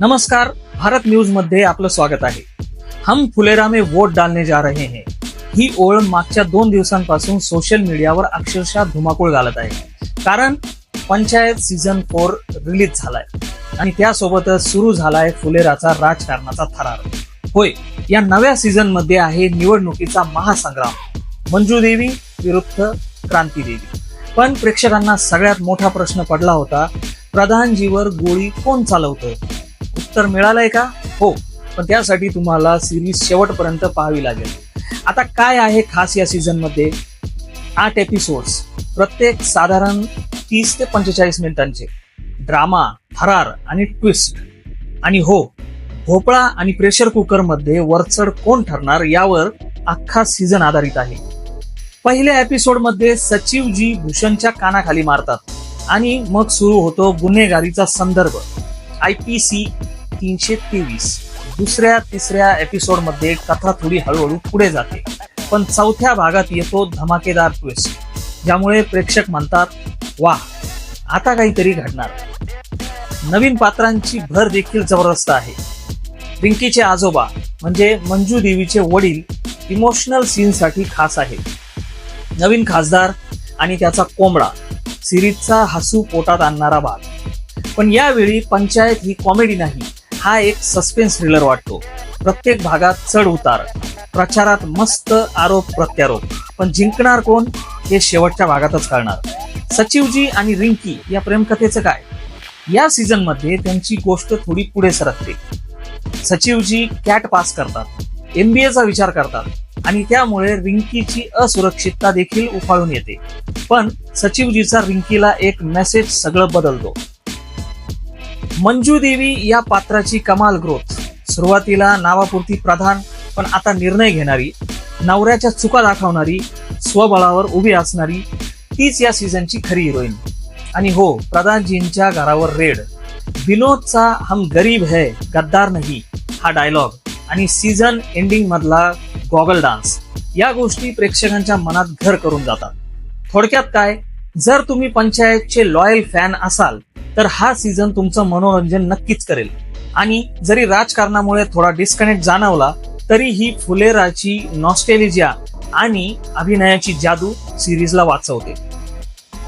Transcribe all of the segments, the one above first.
नमस्कार भारत न्यूजमध्ये आपलं स्वागत आहे. हम फुलेरा में वोट डालने जा रहे हैं. ही ओळ मागच्या दोन दिवसांपासून सोशल मीडियावर अक्षरशः धुमाकूळ घालत आहे. कारण पंचायत सीझन फोर रिलीज झालाय. आणि त्यासोबतच सुरू झालाय फुलेराचा राजकारणाचा थरार. होय या नव्या सीझनमध्ये आहे निवडणुकीचा महासंग्राम. मंजू देवी विरुद्ध क्रांती देवी. पण प्रेक्षकांना सगळ्यात मोठा प्रश्न पडला होता प्रधानजीवर गोळी कोण चालवतोय? उत्तर मिळालंय का? हो. पण त्यासाठी तुम्हाला सिरीज शेवटपर्यंत पाहावी लागेल. आता काय आहे खास या सीझनमध्ये आठ एपिसोड्स प्रत्येक साधारण तीस ते पंचेचाळीस मिनिटांचे. ड्रामा थरार आणि ट्विस्ट आणि हो भोपळा आणि प्रेशर कुकरमध्ये वरचढ कोण ठरणार यावर अख्खा सीझन आधारित आहे. पहिल्या एपिसोडमध्ये सचिवजी भूषणच्या कानाखाली मारतात. आणि मग सुरू होतो गुन्हेगारीचा संदर्भ. आय पी सी तीनशे तेवीस. दुसऱ्या तिसऱ्या एपिसोडमध्ये कथा थोडी हळूहळू पुढे जाते. पण चौथ्या भागात येतो धमाकेदार ट्विस्ट ज्यामुळे प्रेक्षक म्हणतात वा आता काहीतरी घडणार. नवीन पात्रांची भर देखील जबरदस्त आहे. रिंकीचे आजोबा म्हणजे मंजू देवीचे वडील इमोशनल सीनसाठी खास आहेत. नवीन खासदार आणि त्याचा कोंबडा सिरीजचा हसू पोटात आणणारा भाग. पण यावेळी पंचायत ही कॉमेडी नाही हा एक सस्पेन्स थ्रिलर वाटतो. प्रत्येक भागात चढ उतार प्रचारात मस्त आरोप प्रत्यारोप. पण जिंकणार कोण? हे शेवटच्या भागातच कळणार. सचिवजी आणि रिंकी या प्रेमकथेचं काय? या सीझनमध्ये त्यांची गोष्ट थोडी पुढे सरकते. सचिवजी कॅट पास करतात. एमबीएचा विचार करतात. आणि त्यामुळे रिंकीची असुरक्षितता देखील उफाळून येते. पण सचिवजीचा रिंकीला एक मेसेज सगळं बदलतो. मंजू देवी या पात्राची कमाल ग्रोथ. सुरुवातीला नावापुरती प्रधान पण आता निर्णय घेणारी नवऱ्याच्या चुका दाखवणारी स्वबळावर उभी असणारी तीच या सीझनची खरी हिरोईन आणि हो प्रधानजींच्या घरावर रेड विनोदचा हम गरीब है गद्दार नाही हा डायलॉग आणि सीझन एंडिंग मधला गॉगल डान्स. या गोष्टी प्रेक्षकांच्या मनात घर करून जातात. थोडक्यात काय? जर तुम्ही पंचायतचे लॉयल फॅन असाल तर हा सीझन तुमचं मनोरंजन नक्कीच करेल. आणि जरी राजकारणामुळे थोडा डिस्कनेक्ट जाणवला तरी ही फुलेराची नॉस्टेलिजिया आणि अभिनयाची जादू सिरीजला वाचवते.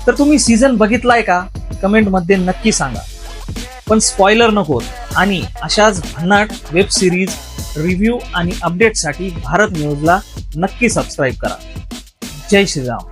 तर तुम्ही सीझन बघितलाय का? कमेंटमध्ये नक्की सांगा. पण स्पॉइलर नको आणि अशाच भन्नाट वेब सिरीज रिव्ह्यू आणि अपडेटसाठी भारत न्यूजला नक्की सबस्क्राईब करा. जय श्रीराम.